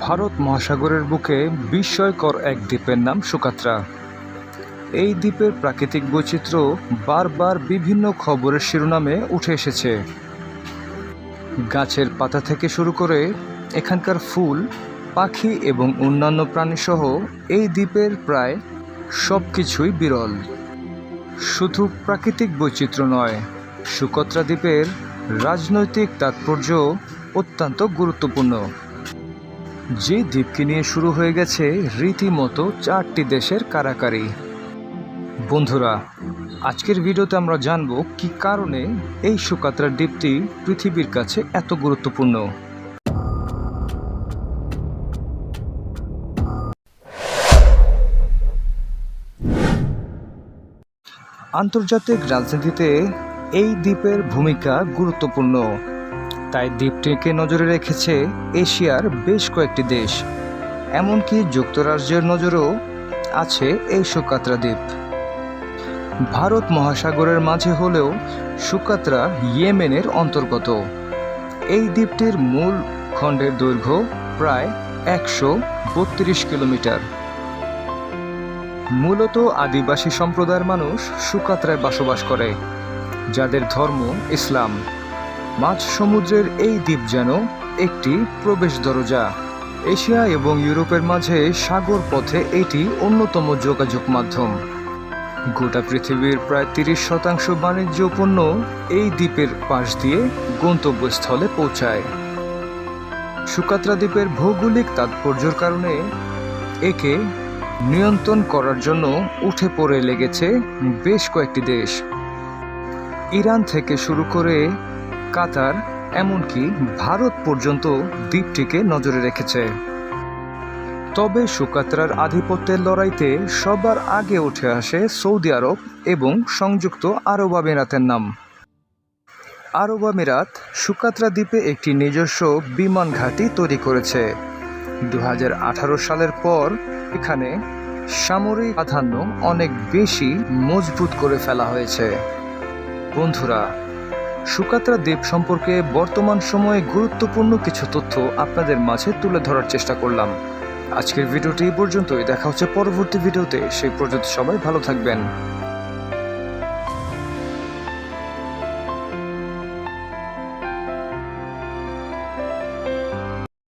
ভারত মহাসাগরের বুকে বিস্ময়কর এক দ্বীপের নাম সুকাত্রা। এই দ্বীপের প্রাকৃতিক বৈচিত্র্য বারবার বিভিন্ন খবরের শিরোনামে উঠে এসেছে। গাছের পাতা থেকে শুরু করে এখানকার ফুল, পাখি এবং অন্যান্য প্রাণীসহ এই দ্বীপের প্রায় সব কিছুই বিরল। শুধু প্রাকৃতিক বৈচিত্র্য নয়, সুকত্রা দ্বীপের রাজনৈতিক তাৎপর্য অত্যন্ত গুরুত্বপূর্ণ। যে দ্বীপকে নিয়ে শুরু হয়ে গেছে রীতিমতো চারটি দেশের কারাকারি। বন্ধুরা, আজকের ভিডিওতে আমরা জানব কি কারণে এই সুকাত্রা দ্বীপটি পৃথিবীর কাছে এত গুরুত্বপূর্ণ। আন্তর্জাতিক রাজনীতিতে এই দ্বীপের ভূমিকা গুরুত্বপূর্ণ। তাই দ্বীপটিকে নজরে রেখেছে এশিয়ার বেশ কয়েকটি দেশ। এমনকি যুক্তরাজ্যের নজরেও আছে এই সুকাত্রা দ্বীপ। ভারত মহাসাগরের মাঝে হলেও সুকাত্রা ইয়েমেনের অন্তর্গত। এই দ্বীপটির মূল খণ্ডের দৈর্ঘ্য প্রায় একশো বত্রিশ কিলোমিটার। মূলত আদিবাসী সম্প্রদায়ের মানুষ সুকাত্রায় বসবাস করে, যাদের ধর্ম ইসলাম। মাঝ সমুদ্রের এই দ্বীপ যেন একটি প্রবেশ দরজা। এশিয়া এবং ইউরোপের মাঝে সাগর পথে এটি অন্যতম যোগাযোগ মাধ্যম। গোটা পৃথিবীর প্রায় তিরিশ শতাংশ বাণিজ্য পণ্য এই দ্বীপের পাশ দিয়ে গন্তব্যস্থলে পৌঁছায়। সুকাত্রা দ্বীপের ভৌগোলিক তাৎপর্যের কারণে একে নিয়ন্ত্রণ করার জন্য উঠে পড়ে লেগেছে বেশ কয়েকটি দেশ। ইরান থেকে শুরু করে কাতার, এমনকি ভারত পর্যন্ত দ্বীপটিকে নজরে রেখেছে। তবে সুকাত্রার আধিপত্যের লড়াইতে সবার আগে উঠে আসে সৌদি আরব এবং সংযুক্ত আরব আমিরাতের নাম। আরব আমিরাত সুকাত্রা দ্বীপে একটি নিজস্ব বিমান ঘাঁটি তৈরি করেছে। দু হাজার আঠারো সালের পর এখানে সামরিক প্রাধান্য অনেক বেশি মজবুত করে ফেলা হয়েছে। বন্ধুরা সুকাত্রা দ্বীপ সম্পর্কে বর্তমান সময়ে গুরুত্বপূর্ণ কিছু তথ্য আপনাদের মাঝে তুলে ধরার চেষ্টা করলাম। আজকের ভিডিওটি এই পর্যন্তই। দেখা হচ্ছে পরবর্তী ভিডিওতে। সেই পর্যন্ত সবাই ভালো থাকবেন।